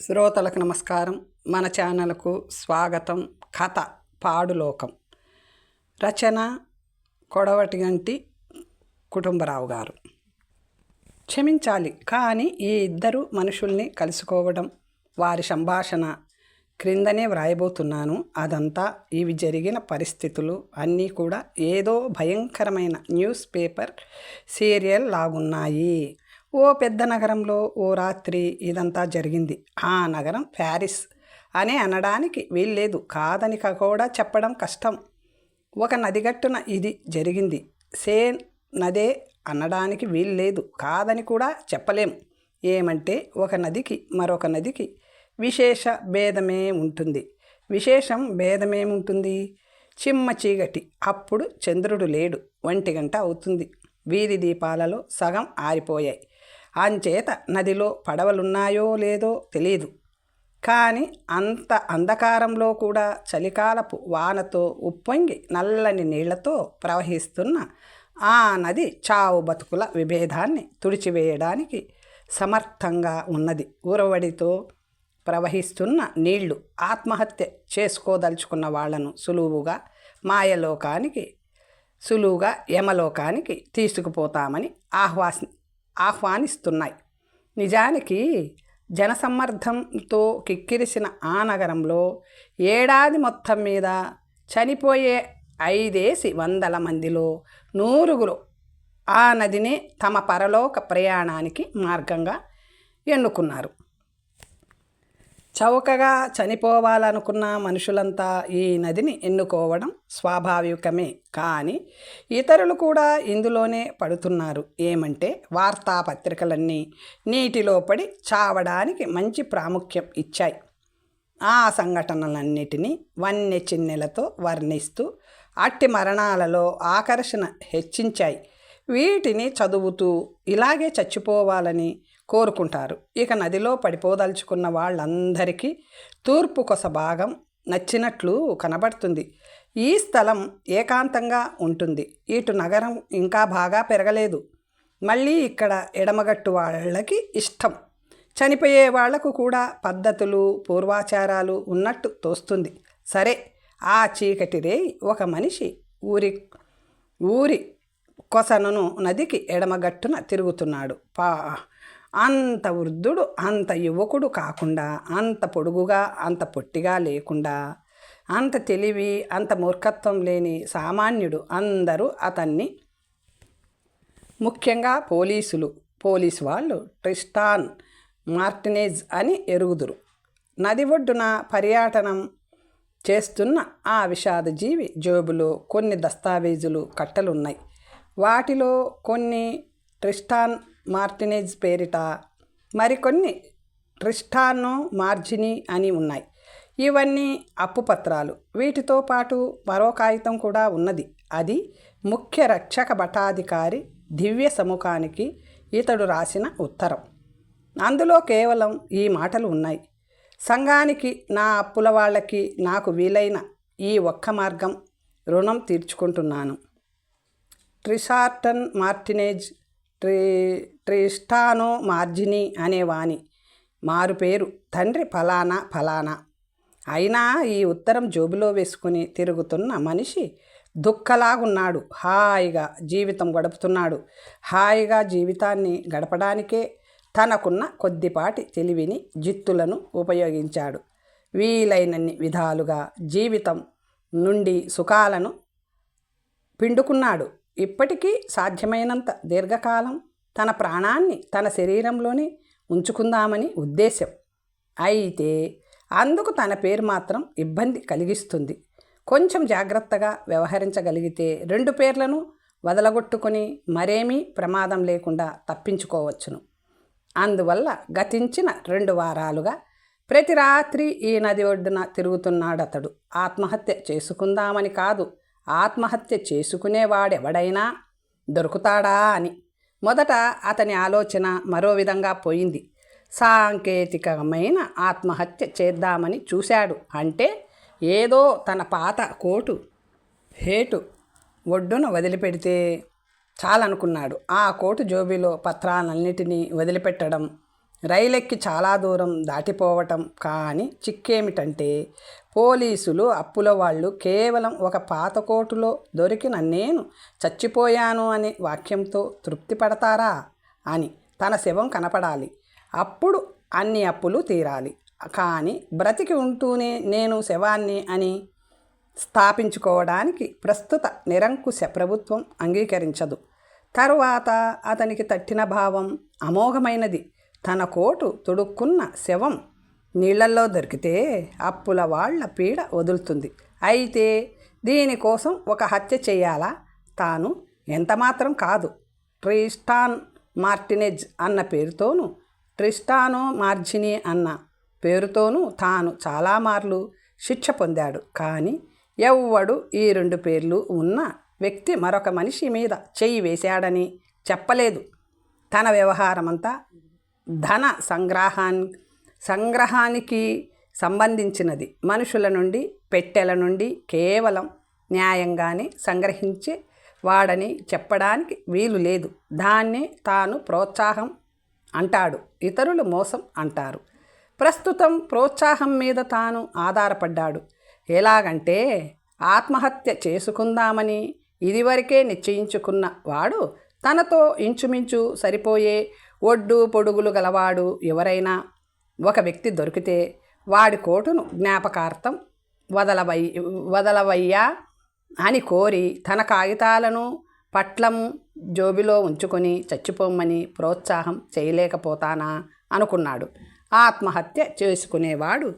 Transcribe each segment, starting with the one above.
శ్రోతలకు నమస్కారం. మన ఛానల్కు స్వాగతం. కథ పాడులోకం. రచన కొడవటిగంటి కుటుంబరావు గారు. క్షమించాలి కానీ ఈ ఇద్దరు మనుషుల్ని కలుసుకోవడం వారి సంభాషణ క్రిందనే వ్రాయబోతున్నాను. అదంతా ఇవి జరిగిన పరిస్థితులు. అన్నీ కూడా ఏదో భయంకరమైన న్యూస్ పేపర్ సీరియల్ లాగున్నాయి. ఓ పెద్ద నగరంలో ఓ రాత్రి ఇదంతా జరిగింది. ఆ నగరం ప్యారిస్ అని అనడానికి వీల్లేదు. కాదని కూడా చెప్పడం కష్టం. ఒక నదిగట్టున ఇది జరిగింది. సేన్ నదే అనడానికి వీల్లేదు. కాదని కూడా చెప్పలేం. ఏమంటే ఒక నదికి మరొక నదికి విశేష భేదమే ఉంటుంది. విశేషం భేదమేముంటుంది? చిమ్మ చీకటి అప్పుడు చంద్రుడు లేడు. ఒంటి గంట అవుతుంది. వీధి దీపాలలో సగం ఆరిపోయాయి. అంచేత నదిలో పడవలున్నాయో లేదో తెలియదు కానీ అంత అంధకారంలో కూడా చలికాలపు వానతో ఉప్పొంగి నల్లని నీళ్ళతో ప్రవహిస్తున్న ఆ నది చావు బతుకుల విభేదాన్ని తుడిచివేయడానికి సమర్థంగా ఉన్నది. ఉరవడితో ప్రవహిస్తున్న నీళ్ళు ఆత్మహత్య చేసుకోదలుచుకున్న వాళ్ళను సులువుగా మాయలోకానికి సులువుగా యమలోకానికి తీసుకుపోతామని ఆహ్వాసి ఆహ్వానిస్తున్నాయి. నిజానికి జనసమ్మర్ధంతో కిక్కిరిసిన ఆ నగరంలో ఏడాది మొత్తం మీద చనిపోయే ఐదేసి వందల మందిలో నూరుగురు ఆ నదిని తమ పరలోక ప్రయాణానికి మార్గంగా ఎన్నుకున్నారు. చౌకగా చనిపోవాలనుకున్న మనుషులంతా ఈ నదిని ఎన్నుకోవడం స్వాభావికమే. కానీ ఇతరులు కూడా ఇందులోనే పడుతున్నారు. ఏమంటే వార్తాపత్రికలన్నీ నీటిలో పడి చావడానికి మంచి ప్రాముఖ్యం ఇచ్చాయి. ఆ సంఘటనలన్నిటినీ వన్య చిన్నెలతో వర్ణిస్తూ అట్టి మరణాలలో ఆకర్షణ హెచ్చించాయి. వీటిని చదువుతూ ఇలాగే చచ్చిపోవాలని కోరుకుంటారు. ఇక నదిలో పడిపోదలుచుకున్న వాళ్ళందరికీ తూర్పు కొస భాగం నచ్చినట్లు కనబడుతుంది. ఈ స్థలం ఏకాంతంగా ఉంటుంది. ఇటు నగరం ఇంకా బాగా పెరగలేదు. మళ్ళీ ఇక్కడ ఎడమగట్టు వాళ్ళకి ఇష్టం. చనిపోయే వాళ్ళకు కూడా పద్ధతులు పూర్వాచారాలు ఉన్నట్టు తోస్తుంది. సరే ఆ చీకటిదే ఒక మనిషి ఊరి ఊరి కొసనను నదికి ఎడమగట్టున తిరుగుతున్నాడు. పా అంత వృద్ధుడు అంత యువకుడు కాకుండా అంత పొడుగుగా అంత పొట్టిగా లేకుండా అంత తెలివి అంత మూర్ఖత్వం లేని సామాన్యుడు అందరూ అతన్ని ముఖ్యంగా పోలీసులు పోలీసు వాళ్ళు ట్రిస్టాన్ మార్టినేజ్ అని ఎరుగుదురు. నది ఒడ్డున పర్యాటనం చేస్తున్న ఆ విషాద జీవి జోబులో కొన్ని దస్తావేజులు కట్టలున్నాయి. వాటిలో కొన్ని ట్రిస్టాన్ మార్టినేజ్ పేరిట మరికొన్ని ట్రిస్టానో మార్జిని అని ఉన్నాయి. ఇవన్నీ అప్పు పత్రాలు. వీటితో పాటు మరో కాగితం కూడా ఉన్నది. అది ముఖ్య రక్షక భటాధికారి దివ్య సముఖానికి ఇతడు రాసిన ఉత్తరం. అందులో కేవలం ఈ మాటలు ఉన్నాయి. సంఘానికి నా అప్పుల వాళ్ళకి నాకు వీలైన ఈ ఒక్క మార్గం రుణం తీర్చుకుంటున్నాను. ట్రిసార్టన్ మార్టినేజ్ ట్రీ ట్రిస్టానో మార్జిని అనేవాని మారు పేరు తండ్రి ఫలానా ఫలానా. అయినా ఈ ఉత్తరం జోబులో వేసుకుని తిరుగుతున్న మనిషి దుఃఖలాగున్నాడు. హాయిగా జీవితం గడుపుతున్నాడు. హాయిగా జీవితాన్ని గడపడానికే తనకున్న కొద్దిపాటి తెలివిని జిత్తులను ఉపయోగించాడు. వీలైనన్ని విధాలుగా జీవితం నుండి సుఖాలను పిండుకున్నాడు. ఇప్పటికీ సాధ్యమైనంత దీర్ఘకాలం తన ప్రాణాన్ని తన శరీరంలోనే ఉంచుకుందామని ఉద్దేశం అయితే అందుకు తన పేరు మాత్రం ఇబ్బంది కలిగిస్తుంది. కొంచెం జాగ్రత్తగా వ్యవహరించగలిగితే రెండు పేర్లను వదలగొట్టుకొని మరేమీ ప్రమాదం లేకుండా తప్పించుకోవచ్చును. అందువల్ల గతించిన రెండు వారాలుగా ప్రతి రాత్రి ఈ నది ఒడ్డున తిరుగుతున్నాడతడు. ఆత్మహత్య చేసుకుందామని కాదు ఆత్మహత్య చేసుకునేవాడెవడైనా దొరుకుతాడా అని. మొదట అతని ఆలోచన మరో విధంగా పోయింది. సాంకేతికమైన ఆత్మహత్య చేద్దామని చూశాడు. అంటే ఏదో తన పాత కోటు హేటు ఒడ్డున వదిలిపెడితే చాలనుకున్నాడు. ఆ కోటు జోబీలో పత్రాలన్నిటినీ వదిలిపెట్టడం రైలెక్కి చాలా దూరం దాటిపోవటం కానీ చిక్కేమిటంటే పోలీసులు అప్పుల వాళ్ళు కేవలం ఒక పాత కోటులో దొరికిన నేను చచ్చిపోయాను అనే వాక్యంతో తృప్తి పడతారా? అని తన శవం కనపడాలి. అప్పుడు అన్ని అప్పులు తీరాలి. కానీ బ్రతికి ఉంటూనే నేను శవాన్ని అని స్థాపించుకోవడానికి ప్రస్తుత నిరంకుశ ప్రభుత్వం అంగీకరించదు. తరువాత అతనికి తట్టిన భావం అమోఘమైనది. తన కోటు తొడుక్కున్న శవం నీళ్ళల్లో దొరికితే అప్పుల వాళ్ళ పీడ వదులుతుంది. అయితే దీనికోసం ఒక హత్య చేయాలా? తాను ఎంతమాత్రం కాదు. ట్రిస్టాన్ మార్టినెజ్ అన్న పేరుతోనూ ట్రిస్టానో మార్జిని అన్న పేరుతోనూ తాను చాలామార్లు శిక్ష పొందాడు. కానీ ఎవ్వడు ఈ రెండు పేర్లు ఉన్న వ్యక్తి మరొక మనిషి మీద చెయ్యి వేశాడని చెప్పలేదు. తన వ్యవహారమంతా ధన సంగ్రహాన్ సంగ్రహానికి సంబంధించినది. మనుషుల నుండి పెట్టెల నుండి కేవలం న్యాయంగానే సంగ్రహించే వాడని చెప్పడానికి వీలు లేదు. దాన్నే తాను ప్రోత్సాహం అంటాడు. ఇతరులు మోసం అంటారు. ప్రస్తుతం ప్రోత్సాహం మీద తాను ఆధారపడ్డాడు. ఎలాగంటే ఆత్మహత్య చేసుకుందామని ఇదివరకే నిశ్చయించుకున్న వాడు తనతో ఇంచుమించు సరిపోయే ఒడ్డు పొడుగులు గలవాడు ఎవరైనా ఒక వ్యక్తి దొరికితే వాడి కోటును జ్ఞాపకార్థం వదలవై వదలవయ్యా అని కోరి తన కాగితాలను పట్లం జోబిలో ఉంచుకొని చచ్చిపోమ్మని ప్రోత్సాహం చేయలేకపోతానా అనుకున్నాడు. ఆత్మహత్య చేసుకునేవాడు.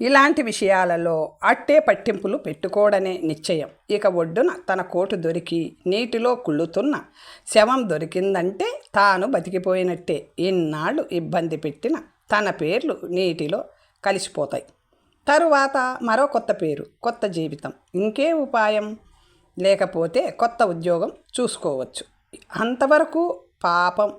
ఇలాంటి విషయాలలో అట్టే పట్టింపులు పెట్టుకోడనే నిశ్చయం. ఇక ఒడ్డున తన కోటు దొరికి నీటిలో కుళ్ళుతున్న శవం దొరికిందంటే తాను బతికిపోయినట్టే. ఇన్నాళ్ళు ఇబ్బంది పెట్టిన తన పేర్లు నీటిలో కలిసిపోతాయి. తరువాత మరో కొత్త పేరు కొత్త జీవితం. ఇంకే ఉపాయం? లేకపోతే కొత్త ఉద్యోగం చూసుకోవచ్చు. అంతవరకు పాపం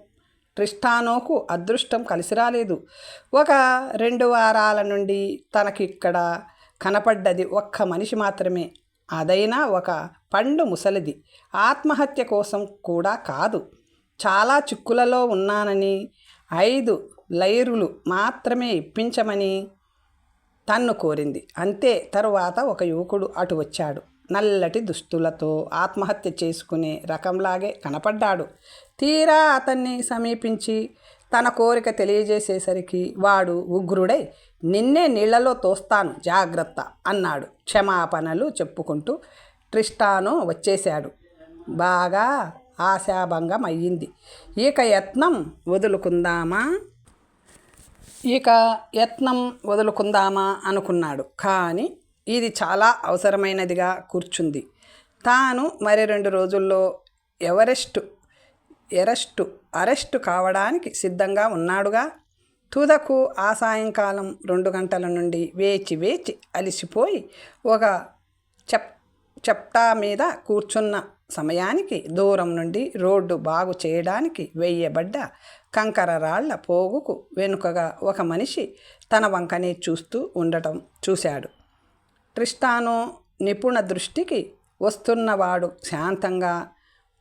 ట్రిస్టానోకు అదృష్టం కలిసి రాలేదు. ఒక రెండు వారాల నుండి తనకిక్కడ కనపడ్డది ఒక్క మనిషి మాత్రమే. అదైనా ఒక పండు ముసలిది. ఆత్మహత్య కోసం కూడా కాదు. చాలా చిక్కులలో ఉన్నానని ఐదు లైరులు మాత్రమే ఇప్పించమని తన్ను కోరింది. అంతే తరువాత ఒక యువకుడు అటు వచ్చాడు. నల్లటి దుస్తులతో ఆత్మహత్య చేసుకునే రకంలాగే కనపడ్డాడు. తీరా అతన్ని సమీపించి తన కోరిక తెలియజేసేసరికి వాడు ఉగ్రుడై నిన్నే నీళ్ళలో తోస్తాను జాగ్రత్త అన్నాడు. క్షమాపణలు చెప్పుకుంటూ ట్రిస్టాను వచ్చేశాడు. బాగా ఆశాభంగం అయ్యింది ఇక యత్నం వదులుకుందామా? ఇక యత్నం వదులుకుందామా అనుకున్నాడు. కానీ ఇది చాలా అవసరమైనదిగా కూర్చుంది. తాను మరి రెండు రోజుల్లో ఎవరెస్టు ఎరెస్టు అరెస్టు కావడానికి సిద్ధంగా ఉన్నాడుగా? తుదకు ఆ సాయంకాలం రెండు గంటల నుండి వేచి వేచి అలిసిపోయి ఒక చెప్ చెప్టా మీద కూర్చున్న సమయానికి దూరం నుండి రోడ్డు బాగు చేయడానికి వెయ్యబడ్డ కంకర రాళ్ళ పోగుకు వెనుకగా ఒక మనిషి తన వంకనే చూస్తూ ఉండటం చూశాడు. ట్రిస్టాను నిపుణ దృష్టికి వస్తున్నవాడు శాంతంగా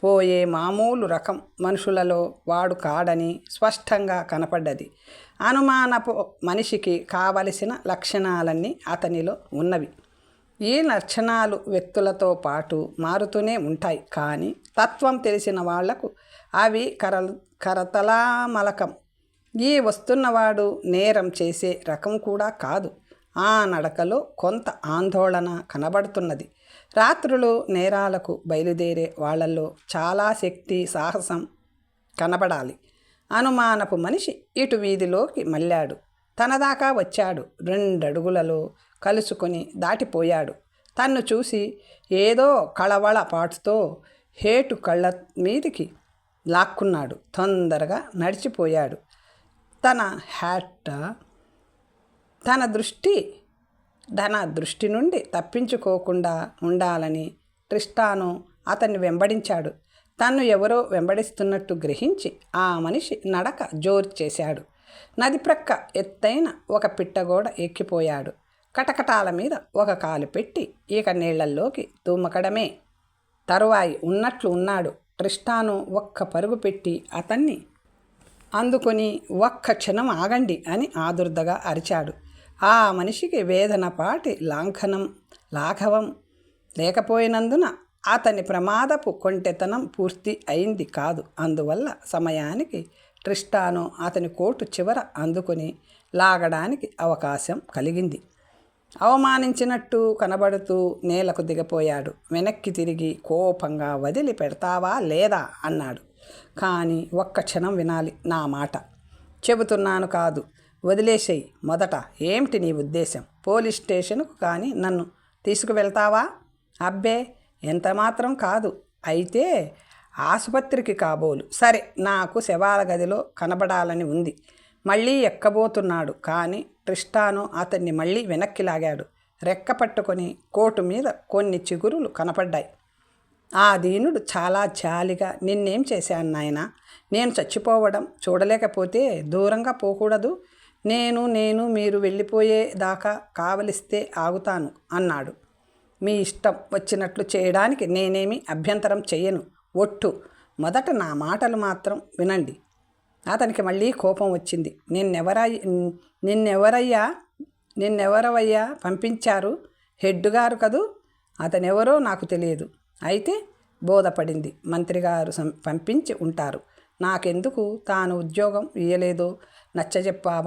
పోయే మామూలు రకం మనుషులలో వాడు కాడని స్పష్టంగా కనపడ్డది. అనుమానపు మనిషికి కావలసిన లక్షణాలన్నీ అతనిలో ఉన్నవి. ఈ లక్షణాలు వ్యక్తులతో పాటు మారుతూనే ఉంటాయి. కానీ తత్వం తెలిసిన వాళ్ళకు అవి కర కరతలామలకం ఈ వస్తున్నవాడు నేరం చేసే రకం కూడా కాదు. ఆ నడకలో కొంత ఆందోళన కనబడుతున్నది. రాత్రులు నేరాలకు బయలుదేరే వాళ్ళలో చాలా శక్తి సాహసం కనబడాలి. అనుమానపు మనిషి ఇటు వీధిలోకి మళ్ళాడు. తనదాకా వచ్చాడు. రెండడుగులలో కలుసుకొని దాటిపోయాడు. తన్ను చూసి ఏదో కళవళ పాటుతో హేటు కళ్ళ మీదికి లాక్కున్నాడు. తొందరగా నడిచిపోయాడు. తన హ్యాట్ తన దృష్టి తన దృష్టి నుండి తప్పించుకోకుండా ఉండాలని ట్రిస్టాను అతన్ని వెంబడించాడు. తన్ను ఎవరో వెంబడిస్తున్నట్టు గ్రహించి ఆ మనిషి నడక జోరు చేశాడు. నది ప్రక్క ఎత్తైన ఒక పిట్టగోడ ఎక్కిపోయాడు. కటకటాల మీద ఒక కాలు పెట్టి ఇక నీళ్ళల్లోకి దూమకడమే తరువాయి ఉన్నట్లు ఉన్నాడు. ట్రిస్టాను ఒక్క పరుగు పెట్టి అతన్ని అందుకొని ఒక్క క్షణం ఆగండి అని ఆదుర్దగా అరిచాడు. ఆ మనిషికి వేదనపాటి లాంఘనం లాంఛనం లాఘవం లేకపోయినందున అతని ప్రమాదపు కొంటెతనం పూర్తి అయింది కాదు. అందువల్ల సమయానికి ట్రిస్టాను అతని కోటు చివర అందుకొని లాగడానికి అవకాశం కలిగింది. అవమానించినట్టు కనబడుతూ నేలకు దిగపోయాడు. వెనక్కి తిరిగి కోపంగా వదిలి పెడతావా లేదా? అన్నాడు. కానీ ఒక్క క్షణం వినాలి నా మాట. చెబుతున్నాను కాదు. వదిలేసేయి. మొదట ఏమిటి నీ ఉద్దేశం? పోలీస్ స్టేషన్కు కానీ నన్ను తీసుకువెళ్తావా? అబ్బే! ఎంత మాత్రం కాదు. అయితే ఆసుపత్రికి కాబోలు. సరే నాకు శవాల గదిలో కనబడాలని ఉంది. మళ్ళీ ఎక్కబోతున్నాడు. కానీ ట్రిస్టాను అతన్ని మళ్ళీ వెనక్కి లాగాడు. రెక్క పట్టుకొని కోటు మీద కొన్ని చిగురులు కనపడ్డాయి. ఆ దీనుడు చాలా జాలిగా నిన్నేం చేశాను నాయన? నేను చచ్చిపోవడం చూడలేకపోతే దూరంగా పోకూడదు. నేను నేను మీరు వెళ్ళిపోయే దాకా కావలిస్తే ఆగుతాను అన్నాడు. మీ ఇష్టం వచ్చినట్లు చేయడానికి నేనేమి అభ్యంతరం చేయను ఒట్టు. మొదట నా మాటలు మాత్రం వినండి. అతనికి మళ్ళీ కోపం వచ్చింది. నిన్నెవరై నిన్నెవరయ్యా? నిన్నెవరవయ్యా? పంపించారు? హెడ్ గారు కదూ? అతనెవరో నాకు తెలియదు. అయితే బోధపడింది. మంత్రిగారు పంపించి ఉంటారు. నాకెందుకు? తాను ఉద్యోగం ఇయ్యలేదో. నచ్చజెప్పా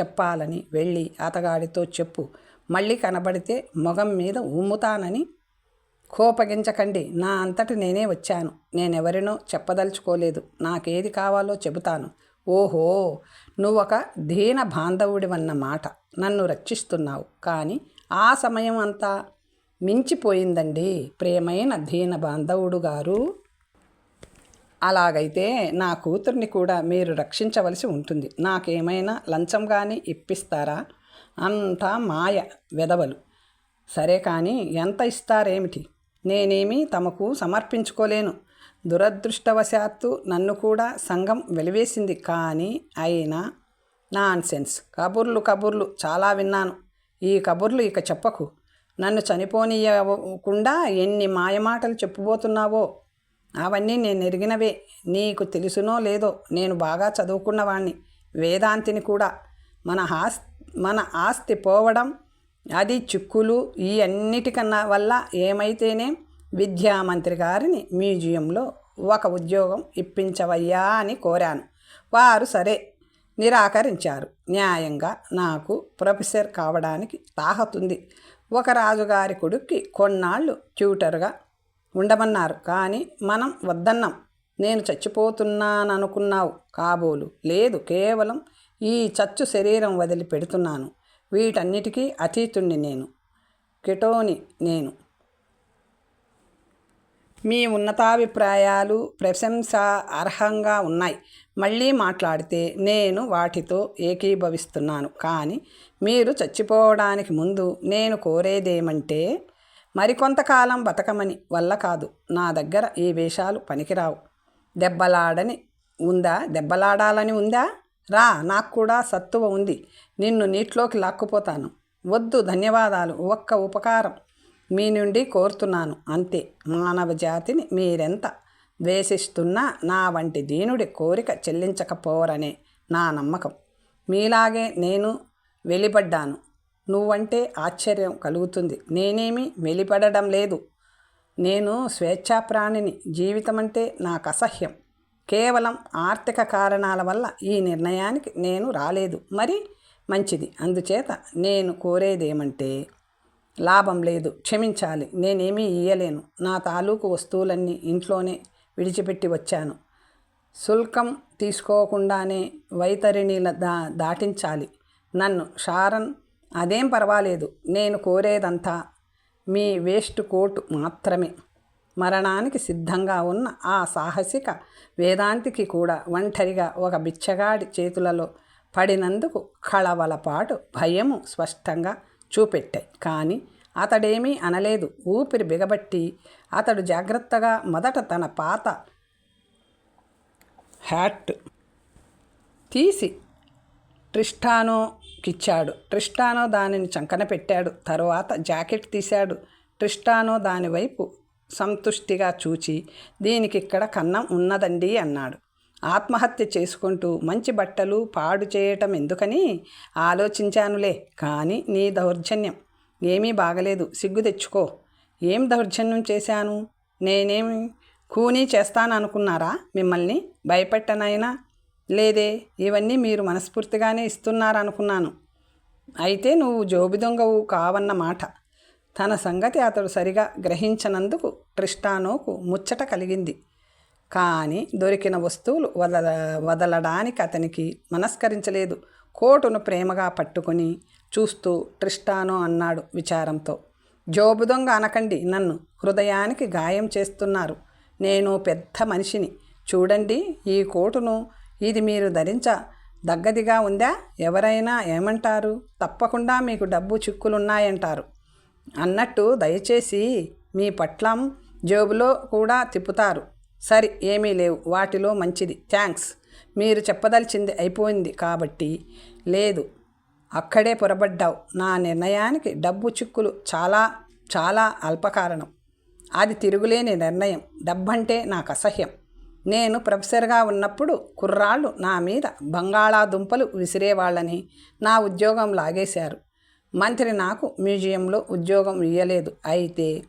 చెప్పాలని వెళ్ళి అతగాడితో చెప్పు. మళ్ళీ కనబడితే మొగం మీద ఉమ్ముతానని కోపగించకండి. నా అంతటి నేనే వచ్చాను. నేనెవరినో చెప్పదలుచుకోలేదు. నాకేది కావాలో చెబుతాను. ఓహో! నువ్వొక దీన బాంధవుడివన్న మాట. నన్ను రక్షిస్తున్నావు. కానీ ఆ సమయం అంతా మించిపోయిందండి. ప్రేమైన దీన బాంధవుడు గారు. అలాగైతే నా కూతుర్ని కూడా మీరు రక్షించవలసి ఉంటుంది. నాకేమైనా లంచం కానీ ఇప్పిస్తారా? అంతా మాయ వెదవలు. సరే కానీ ఎంత ఇస్తారేమిటి? నేనేమి తమకు సమర్పించుకోలేను. దురదృష్టవశాత్తు నన్ను కూడా సంఘం వెలివేసింది. కానీ అయినా నాన్సెన్స్. కబుర్లు కబుర్లు. చాలా విన్నాను. ఈ కబుర్లు ఇక చెప్పకు. నన్ను చనిపోనీయకుండా ఎన్ని మాయమాటలు చెప్పుబోతున్నావో? అవన్నీ నేను ఎరిగినవే. నీకు తెలుసునో లేదో? నేను బాగా చదువుకున్నవాణ్ణి. వేదాంతిని కూడా. మన ఆస్తి మన ఆస్తి పోవడం అది చిక్కులు ఈ అన్నిటికన్నా వల్ల ఏమైతేనే విద్యామంత్రి గారిని మ్యూజియంలో ఒక ఉద్యోగం ఇప్పించవయ్యా అని కోరాను. వారు సరే నిరాకరించారు. న్యాయంగా నాకు ప్రొఫెసర్ కావడానికి తాహతుంది. ఒక రాజుగారి కొడుక్కి కొన్నాళ్ళు ట్యూటర్గా ఉండమన్నారు. కానీ మనం వద్దన్నాం. నేను చచ్చిపోతున్నాననుకున్నావు కాబోలు. లేదు కేవలం ఈ చచ్చు శరీరం వదిలి పెడుతున్నాను వీటన్నిటికీ అతీతుణ్ణి నేను. కిటోని నేను. మీ ఉన్నతాభిప్రాయాలు ప్రశంస అర్హంగా ఉన్నాయి. మళ్ళీ మాట్లాడితే నేను వాటితో ఏకీభవిస్తున్నాను. కానీ మీరు చచ్చిపోవడానికి ముందు నేను కోరేదేమంటే మరికొంతకాలం బతకమని వల్ల కాదు. నా దగ్గర ఈ వేషాలు పనికిరావు. దెబ్బలాడని ఉందా? దెబ్బలాడాలని ఉందా? రా నాకు కూడా సత్తువ ఉంది. నిన్ను నీటిలోకి లాక్కుపోతాను. వద్దు ధన్యవాదాలు. ఒక్క ఉపకారం మీ నుండి కోరుతున్నాను. అంతే. మానవ జాతిని మీరెంత ద్వేషిస్తున్నా నా వంటి దీనుడి కోరిక చెల్లించకపోరనే నా నమ్మకం. మీలాగే నేను వెలిపడ్డాను నువ్వంటే ఆశ్చర్యం కలుగుతుంది. నేనేమి వెలిపడడం లేదు. నేను స్వేచ్ఛాప్రాణిని. జీవితం అంటే నాకు అసహ్యం కేవలం ఆర్థిక కారణాల వల్ల ఈ నిర్ణయానికి నేను రాలేదు. మరి మంచిది. అందుచేత నేను కోరేదేమంటే లాభం లేదు. క్షమించాలి. నేనేమీ ఇయ్యలేను. నా తాలూకు వస్తువులన్నీ ఇంట్లోనే విడిచిపెట్టి వచ్చాను. శుల్కం తీసుకోకుండానే వైతరిణిల దా దాటించాలి. నన్ను షారన్ అదేం పర్వాలేదు. నేను కోరేదంతా మీ వేస్ట్ కోటు మాత్రమే. మరణానికి సిద్ధంగా ఉన్న ఆ సాహసిక వేదాంతికి కూడా ఒంటరిగా ఒక బిచ్చగాడి చేతులలో పడినందుకు కళవలపాటు భయము స్పష్టంగా చూపెట్టాయి. కానీ అతడేమీ అనలేదు. ఊపిరి బిగబట్టి అతడు జాగ్రత్తగా మొదట తన పాత హ్యాట్ తీసి ట్రిస్టానోకిచ్చాడు ట్రిస్టానో దానిని చంకన పెట్టాడు. తరువాత జాకెట్ తీశాడు. ట్రిస్టానో దానివైపు సంతుష్టిగా చూచి దీనికి ఇక్కడ కన్నం ఉన్నదండి అన్నాడు. ఆత్మహత్య చేసుకుంటూ మంచి బట్టలు పాడు చేయటం ఎందుకని? ఆలోచించానులే కానీ నీ దౌర్జన్యం ఏమీ బాగలేదు. సిగ్గు తెచ్చుకో. ఏం దౌర్జన్యం చేశాను? నేనేమి కూనీ చేస్తాననుకున్నారా మిమ్మల్ని? భయపెట్టనైనా? లేదే ఇవన్నీ మీరు మనస్ఫూర్తిగానే ఇస్తున్నారనుకున్నాను. అయితే నువ్వు జోబి దొంగవు కావన్నమాట. తన సంగతి అతడు సరిగా గ్రహించనందుకు ట్రిస్టానోకు ముచ్చట కలిగింది. కానీ దొరికిన వస్తువులు వదల వదలడానికి అతనికి మనస్కరించలేదు. కోటును ప్రేమగా పట్టుకొని చూస్తూ ట్రిస్టానో అన్నాడు విచారంతో. జోబు దొంగ అనకండి నన్ను హృదయానికి గాయం చేస్తున్నారు. నేను పెద్ద మనిషిని. చూడండి ఈ కోటును ఇది మీరు ధరించ దగ్గదిగా ఉందా? ఎవరైనా ఏమంటారు? తప్పకుండా మీకు డబ్బు చిక్కులున్నాయంటారు. అన్నట్టు దయచేసి మీ పట్లం జేబులో కూడా తిప్పుతారు. సరి ఏమీ లేవు. వాటిలో మంచిది. థ్యాంక్స్. మీరు చెప్పదలిచింది అయిపోయింది కాబట్టి లేదు. అక్కడే పొరబడ్డావు. నా నిర్ణయానికి డబ్బు చిక్కులు చాలా చాలా అల్పకారణం. అది తిరుగులేని నిర్ణయం. డబ్బంటే నాకు అసహ్యం. నేను ప్రొఫెసర్గా ఉన్నప్పుడు కుర్రాళ్ళు నా మీద బంగాళాదుంపలు విసిరేవాళ్ళని నా ఉద్యోగం లాగేశారు. మంత్రి నాకు మ్యూజియంలో ఉద్యోగం ఇయ్యలేదు. అయితే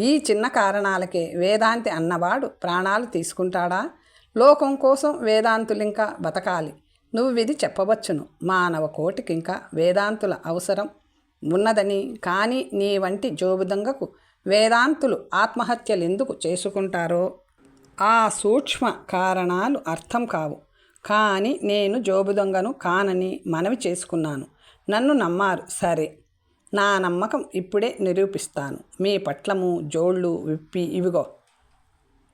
ఈ చిన్న కారణాలకే వేదాంతి అన్నవాడు ప్రాణాలు తీసుకుంటాడా? లోకం కోసం వేదాంతులింకా బతకాలి. నువ్వు ఇది చెప్పవచ్చును. మానవ కోటికి ఇంకా వేదాంతుల అవసరం ఉన్నదని. కానీ నీ వంటి జోబుదంగకు వేదాంతులు ఆత్మహత్యలు ఎందుకు చేసుకుంటారో? ఆ సూక్ష్మ కారణాలు అర్థం కావు. కానీ నేను జోబు దొంగను కానని మనవి చేసుకున్నాను. నన్ను నమ్మారు. సరే. నా నమ్మకం ఇప్పుడే నిరూపిస్తాను. మీ పట్లము జోళ్ళు విప్పి ఇవిగో.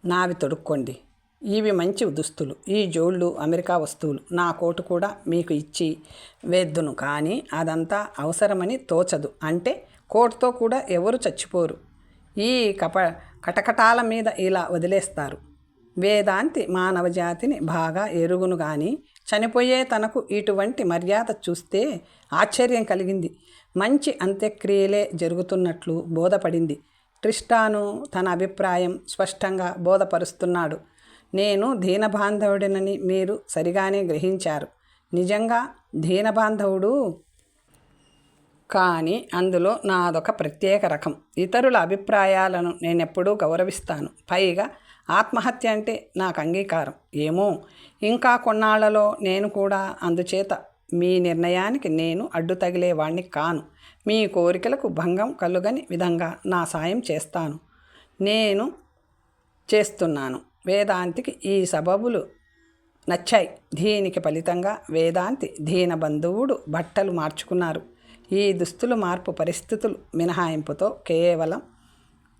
నావి తొడుక్కోండి. ఇవి మంచి దుస్తులు ఈ జోళ్ళు అమెరికా వస్తువులు. నా కోటు కూడా మీకు ఇచ్చి వేద్దును. కానీ అదంతా అవసరమని తోచదు. అంటే కోటుతో కూడా ఎవరు చచ్చిపోరు. ఈ కప కటకటాల మీద ఇలా వదిలేస్తారు. వేదాంతి మానవ జాతిని బాగా ఎరుగును కానీ చనిపోయే తనకు ఇటువంటి మర్యాద చూస్తే ఆశ్చర్యం కలిగింది. మంచి అంత్యక్రియలే జరుగుతున్నట్లు బోధపడింది. ట్రిస్టాను తన అభిప్రాయం స్పష్టంగా బోధపరుస్తున్నాడు. నేను దీనబాంధవుడినని మీరు సరిగానే గ్రహించారు. నిజంగా దీనబాంధవుడు? కానీ అందులో నాదొక ప్రత్యేక రకం. ఇతరుల అభిప్రాయాలను నేనెప్పుడూ గౌరవిస్తాను. పైగా ఆత్మహత్య అంటే నాకు అంగీకారం. ఏమో? ఇంకా కొన్నాళ్ళలో నేను కూడా అందుచేత మీ నిర్ణయానికి నేను అడ్డు తగిలేవాణ్ణి కాను. మీ కోరికలకు భంగం కలుగని విధంగా నా సాయం చేస్తాను. నేను చేస్తున్నాను. వేదాంతికి ఈ సబబులు నచ్చాయి. దీనికి ఫలితంగా వేదాంతి దీన బంధువుడు బట్టలు మార్చుకున్నారు. ఈ దుస్తులు మార్పు పరిస్థితులు మినహాయింపుతో కేవలం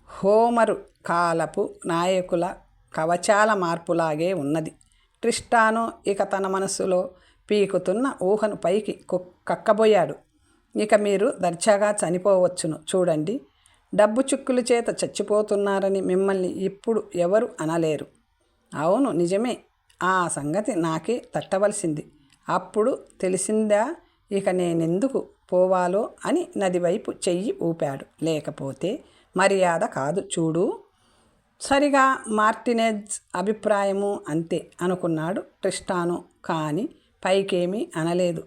హోమరు కాలపు నాయకుల కవచాల మార్పులాగే ఉన్నది. ట్రిస్టాను ఇక తన మనసులో పీకుతున్న ఊహను పైకి కక్కబోయాడు. ఇక మీరు దర్జాగా చనిపోవచ్చును. చూడండి. డబ్బు చుక్కుల చేత చచ్చిపోతున్నారని మిమ్మల్ని ఇప్పుడు ఎవరు అనలేరు. అవును నిజమే. ఆ సంగతి నాకే తట్టవలసింది. అప్పుడు తెలిసిందా? ఇక నేనెందుకు పోవాలో అని నది వైపు చెయ్యి ఊపాడు. లేకపోతే మర్యాద కాదు. చూడు. సరిగా మార్టినెజ్ అభిప్రాయము అంతే అనుకున్నాడు ట్రిస్టాను కానీ పైకేమీ అనలేదు.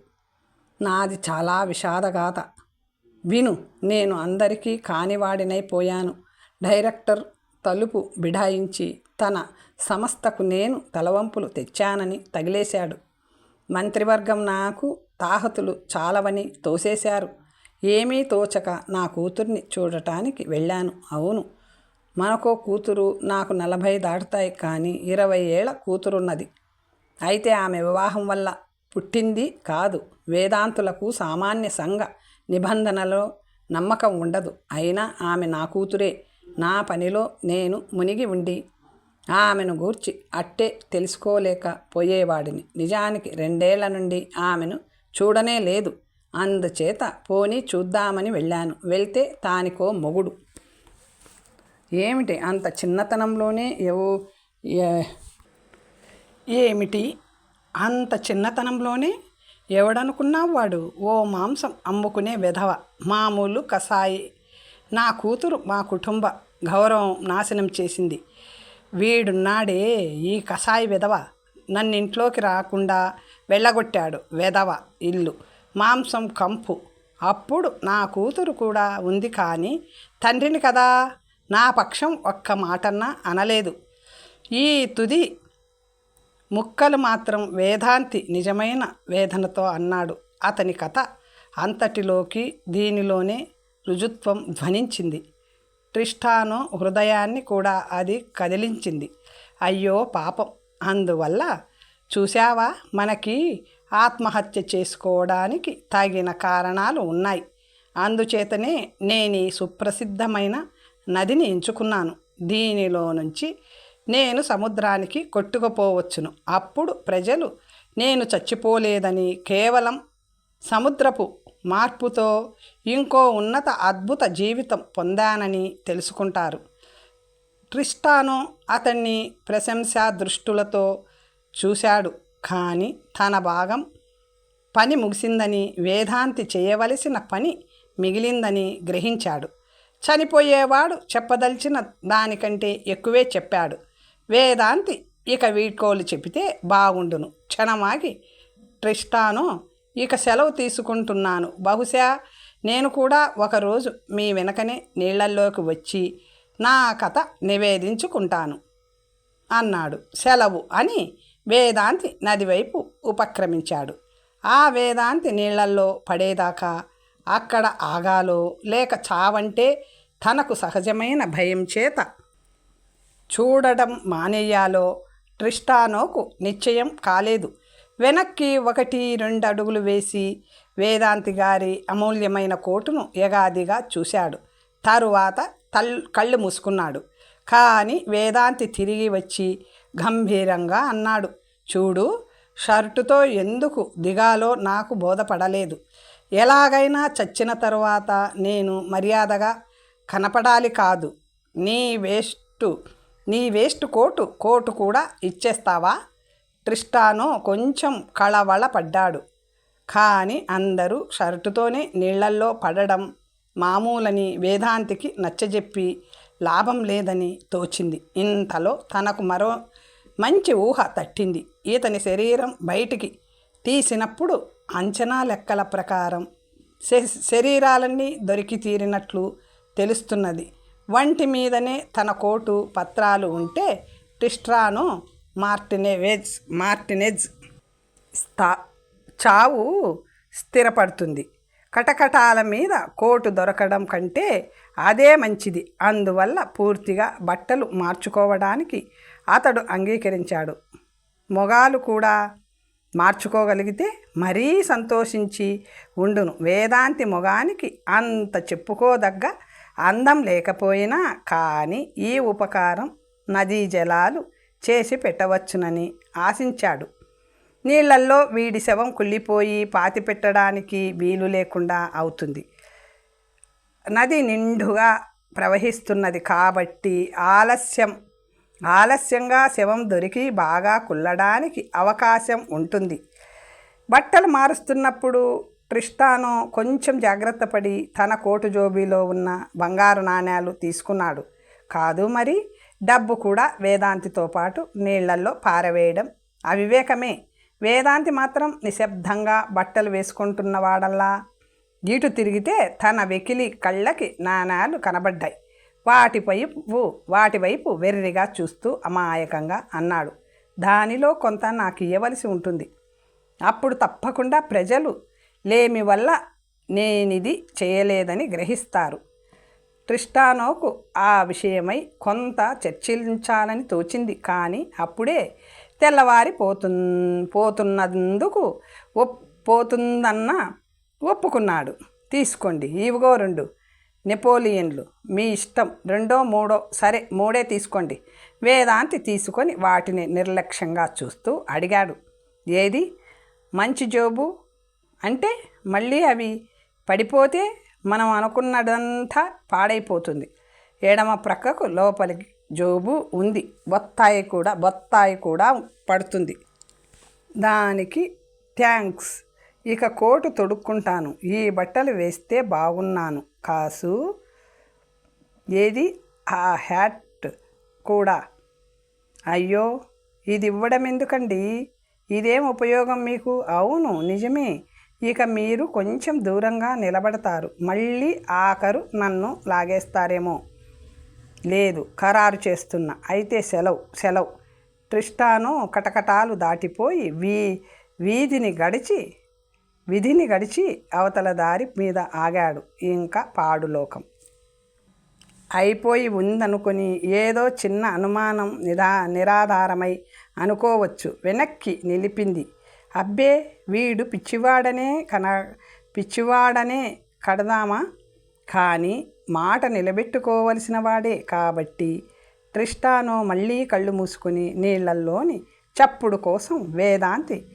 నాది చాలా విషాదగాథ విను నేను అందరికీ కానివాడినైపోయాను డైరెక్టర్ తలుపు బిడాయించి తన సంస్థకు నేను తలవంపులు తెచ్చానని తగిలేశాడు. మంత్రివర్గం నాకు తాహతులు చాలవని తోసేశారు. ఏమీ తోచక నా కూతుర్ని చూడటానికి వెళ్ళాను. అవును మనకో కూతురు నాకు నలభై దాటుతాయి కానీ ఇరవై ఏళ్ళ కూతురున్నది. అయితే ఆమె వివాహం వల్ల పుట్టింది కాదు. వేదాంతులకు సామాన్య సంఘ నిబంధనలో నమ్మకం ఉండదు. అయినా ఆమె నా కూతురే. నా పనిలో నేను మునిగి ఉండి ఆమెను గూర్చి అట్టే తెలుసుకోలేకపోయేవాడిని నిజానికి రెండేళ్ళ నుండి ఆమెను చూడనే లేదు. అందుచేత పోని చూద్దామని వెళ్ళాను. వెళ్తే తానికో మొగుడు. ఏమిటి? అంత చిన్నతనంలోనే ఏవో ఏమిటి? అంత చిన్నతనంలోనే ఎవడనుకున్నావు వాడు? ఓ మాంసం అమ్ముకునే విధవ మామూలు కసాయి నా కూతురు మా కుటుంబ గౌరవం నాశనం చేసింది. వీడున్నాడే ఈ కషాయి విధవ. నన్ను ఇంట్లోకి రాకుండా వెళ్ళగొట్టాడు వెధవ ఇల్లు మాంసం కంపు. అప్పుడు నా కూతురు కూడా ఉంది కానీ తండ్రిని కదా? నా పక్షం ఒక్క మాటన్నా అనలేదు. ఈ తుది ముక్కలు మాత్రం వేదాంతి నిజమైన వేదనతో అన్నాడు. అతని కథ అంతటిలోకి దీనిలోనే రుజుత్వం ధ్వనించింది. ట్రిస్టాను హృదయాన్ని కూడా అది కదిలించింది. అయ్యో పాపం. అందువల్ల చూశావా? మనకి ఆత్మహత్య చేసుకోవడానికి తగిన కారణాలు ఉన్నాయి. అందుచేతనే నేను ఈ సుప్రసిద్ధమైన నదిని ఎంచుకున్నాను. దీనిలో నుంచి నేను సముద్రానికి కొట్టుకుపోవచ్చును. అప్పుడు ప్రజలు నేను చచ్చిపోలేదని కేవలం సముద్రపు మార్పుతో ఇంకో ఉన్నత అద్భుత జీవితం పొందానని తెలుసుకుంటారు. ట్రిస్టాను అతన్ని ప్రశంసా దృష్టులతో చూశాడు. కానీ తన భాగం పని ముగిసిందని వేదాంతి చేయవలసిన పని మిగిలిందని గ్రహించాడు. చనిపోయేవాడు చెప్పదలిచిన దానికంటే ఎక్కువే చెప్పాడు. వేదాంతి ఇక వీడ్కోలు చెబితే బాగుండును. క్షణమాగి ట్రిస్టాను ఇక సెలవు తీసుకుంటున్నాను. బహుశా నేను కూడా ఒకరోజు మీ వెనకనే నీళ్ళల్లోకి వచ్చి నా కథ నివేదించుకుంటాను అన్నాడు. సెలవు అని వేదాంతి నది వైపు ఉపక్రమించాడు. ఆ వేదాంతి నీళ్ళల్లో పడేదాకా అక్కడ ఆగాలో లేక చావంటే తనకు సహజమైన భయం చేత. చూడడం మానేయాలో ట్రిస్టానోకు నిశ్చయం కాలేదు. వెనక్కి ఒకటి రెండు అడుగులు వేసి వేదాంతి గారి అమూల్యమైన కోటును యగాదిగా చూశాడు. తరువాత తల్ కళ్ళు మూసుకున్నాడు. కానీ వేదాంతి తిరిగి వచ్చి గంభీరంగా అన్నాడు. చూడు షర్టుతో ఎందుకు దిగాలో నాకు బోధపడలేదు. ఎలాగైనా చచ్చిన తరువాత నేను మర్యాదగా కనపడాలి కాదు. నీ వేస్ట్ నీ వేస్ట్ కోటు కోటు కూడా ఇచ్చేస్తావా? ట్రిస్టానో కొంచెం కళవళ పడ్డాడు. కానీ అందరూ షర్టుతోనే నీళ్ళల్లో పడడం మామూలని వేదాంతికి నచ్చజెప్పి లాభం లేదని తోచింది. ఇంతలో తనకు మరో మంచి ఊహ తట్టింది. ఇతని శరీరం బయటికి తీసినప్పుడు అంచనా లెక్కల ప్రకారం శరీరాలన్నీ దొరికి తీరినట్లు తెలుస్తున్నది. వంటి మీదనే తన కోటు పత్రాలు ఉంటే టిస్ట్రాను మార్టినేవెజ్ మార్టినెజ్ స్థా చావు స్థిరపడుతుంది. కటకటాల మీద కోటు దొరకడం కంటే అదే మంచిది. అందువల్ల పూర్తిగా బట్టలు మార్చుకోవడానికి అతడు అంగీకరించాడు. మొగాలు కూడా మార్చుకోగలిగితే మరీ సంతోషించి ఉండును. వేదాంతి మొగానికి అంత చెప్పుకోదగ్గ అందం లేకపోయినా కానీ ఈ ఉపకారం నదీ జలాలు చేసి పెట్టవచ్చునని ఆశించాడు. నీళ్ళల్లో వీడి శవం కుళ్ళిపోయి పాతి పెట్టడానికి వీలు లేకుండా అవుతుంది. నది నిండుగా ప్రవహిస్తున్నది కాబట్టి ఆలస్యం ఆలస్యంగా శవం దొరికి బాగా కుల్లడానికి అవకాశం ఉంటుంది. బట్టలు మారుస్తున్నప్పుడు ట్రిస్టానో కొంచెం జాగ్రత్త పడి తన కోటు జోబీలో ఉన్న బంగారు నాణ్యాలు తీసుకున్నాడు. కాదు మరి డబ్బు కూడా వేదాంతితో పాటు నీళ్ళల్లో పారవేయడం అవివేకమే. వేదాంతి మాత్రం నిశ్శబ్దంగా బట్టలు వేసుకుంటున్నవాడల్లా ఇటు తిరిగితే తన వెకిలి కళ్ళకి నాణాలు కనబడ్డాయి. వాటివైపు వాటివైపు వెర్రిగా చూస్తూ అమాయకంగా అన్నాడు. దానిలో కొంత నాకు ఇవ్వవలసి ఉంటుంది. అప్పుడు తప్పకుండా ప్రజలు లేమి వల్ల నేనిది చేయలేదని గ్రహిస్తారు. ట్రిస్టానోకు ఆ విషయమై కొంత చర్చించాలని తోచింది. కానీ అప్పుడే తెల్లవారి పోతు పోతున్నందుకు ఒప్ పోతుందన్న ఒప్పుకున్నాడు. తీసుకోండి ఇవిగో రెండు. నెపోలియన్లు మీ ఇష్టం రెండో మూడో సరే మూడే తీసుకోండి. వేదాంతి తీసుకొని వాటిని నిర్లక్ష్యంగా చూస్తూ అడిగాడు. ఏది? మంచి జోబు? అంటే మళ్ళీ అవి పడిపోతే మనం అనుకున్నదంతా పాడైపోతుంది. ఎడమ ప్రక్కకు లోపలికి జోబు ఉంది. బొత్తాయి కూడా బొత్తాయి కూడా పడుతుంది. దానికి థ్యాంక్స్. ఇక కోటు తొడుక్కుంటాను. ఈ బట్టలు వేస్తే బాగున్నాను కాసు ఏది? ఆ హ్యాట్ కూడా. అయ్యో ఇది ఇవ్వడం ఎందుకండి? ఇదేం ఉపయోగం మీకు? అవును నిజమే. ఇక మీరు కొంచెం దూరంగా నిలబడతారు. మళ్ళీ ఆఖరు నన్ను లాగేస్తారేమో? లేదు ఖరారు చేస్తున్నా. అయితే సెలవు సెలవు. ట్రిస్టాను కటకటాలు దాటిపోయి వీ వీధిని గడిచి విధిని గడిచి అవతల దారి మీద ఆగాడు ఇంకా పాడులోకం. అయిపోయి ఉందనుకుని ఏదో చిన్న అనుమానం నిరా నిరాధారమై అనుకోవచ్చు. వెనక్కి నిలిపింది. అబ్బే వీడు పిచ్చివాడనే కన పిచ్చివాడనే కడదామా? కానీ మాట నిలబెట్టుకోవలసిన వాడే కాబట్టి ట్రిస్టానో మళ్ళీ కళ్ళు మూసుకుని నీళ్ళల్లోని చప్పుడు కోసం వేదాంతి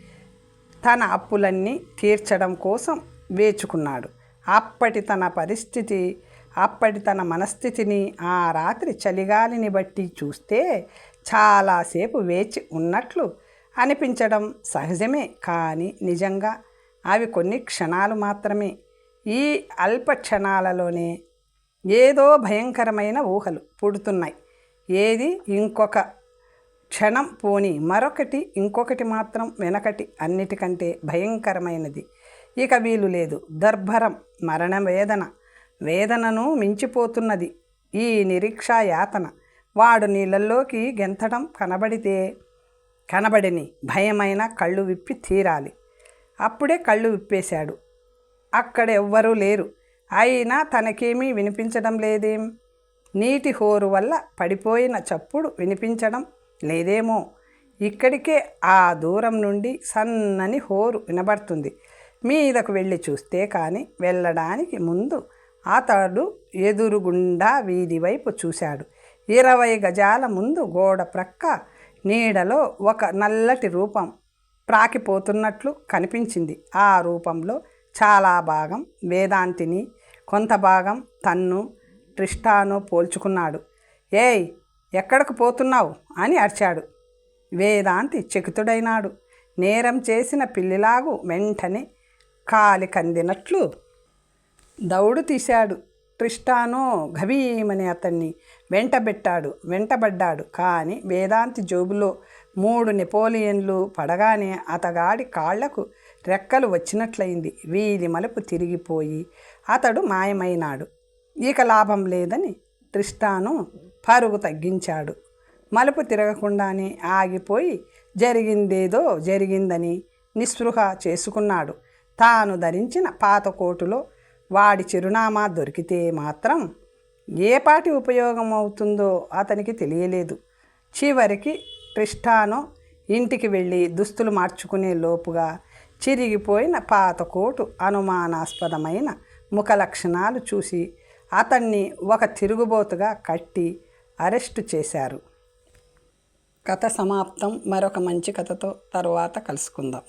తన అప్పులన్నీ తీర్చడం కోసం వేచుకున్నాడు. అప్పటి తన పరిస్థితి అప్పటి తన మనస్థితిని ఆ రాత్రి చలిగాలిని బట్టి చూస్తే చాలాసేపు వేచి ఉన్నట్లు అనిపించడం సహజమే కానీ నిజంగా అవి కొన్ని క్షణాలు మాత్రమే. ఈ అల్ప క్షణాలలోనే ఏదో భయంకరమైన ఊహలు పుడుతున్నాయి. ఏది ఇంకొక క్షణం పోని మరొకటి ఇంకొకటి మాత్రం వెనకటి అన్నిటికంటే భయంకరమైనది. ఇక వీలు లేదు. దర్భరం మరణ వేదన వేదనను మించిపోతున్నది ఈ నిరీక్ష యాతన. వాడు నీళ్ళల్లోకి గెంతడం కనబడితే కనబడిని భయమైన కళ్ళు విప్పి తీరాలి. అప్పుడే కళ్ళు విప్పేశాడు. అక్కడ ఎవ్వరూ లేరు. అయినా తనకేమీ వినిపించడం లేదేం? నీటి హోరు వల్ల పడిపోయిన చప్పుడు వినిపించడం లేదేమో. ఇక్కడికే ఆ దూరం నుండి సన్నని హోరు వినబడుతుంది. మీదకు వెళ్ళి చూస్తే కానీ వెళ్ళడానికి ముందు అతడు ఎదురుగుండా వీధి వైపు చూశాడు. ఇరవై గజాల ముందు గోడ ప్రక్క నీడలో ఒక నల్లటి రూపం ప్రాకిపోతున్నట్లు కనిపించింది. ఆ రూపంలో చాలా భాగం వేదాంతిని కొంత భాగం తన్ను ట్రిస్టాను పోల్చుకున్నాడు. ఏయ్ ఎక్కడికి పోతున్నావు? అని అరిచాడు. వేదాంతి చకితుడైనాడు. నేరం చేసిన పిల్లిలాగు వెంటనే కాలి కందినట్లు దౌడు తీశాడు. ట్రిస్టానో గభీమని అతన్ని వెంటబెట్టాడు వెంటబడ్డాడు. కానీ వేదాంతి జోబులో మూడు నెపోలియన్లు పడగానే అతగాడి కాళ్ళకు రెక్కలు వచ్చినట్లయింది. వీధి మలుపు తిరిగిపోయి అతడు మాయమైనాడు. ఇక లాభం లేదని ట్రిస్టాను పరుగు తగ్గించాడు. మలుపు తిరగకుండానే ఆగిపోయి జరిగిందేదో జరిగిందని నిస్పృహ చేసుకున్నాడు. తాను ధరించిన పాత కోటులో వాడి చిరునామా దొరికితే మాత్రం ఏ పాటి ఉపయోగం అవుతుందో అతనికి తెలియలేదు. చివరికి ట్రిస్టానో ఇంటికి వెళ్ళి దుస్తులు మార్చుకునే లోపుగా చిరిగిపోయిన పాత కోటు అనుమానాస్పదమైన ముఖ లక్షణాలు చూసి అతన్ని ఒక తిరుగుబోతుగా కట్టి అరెస్టు చేశారు. కథ సమాప్తం. మరొక మంచి కథతో తరువాత కలుసుకుందాం.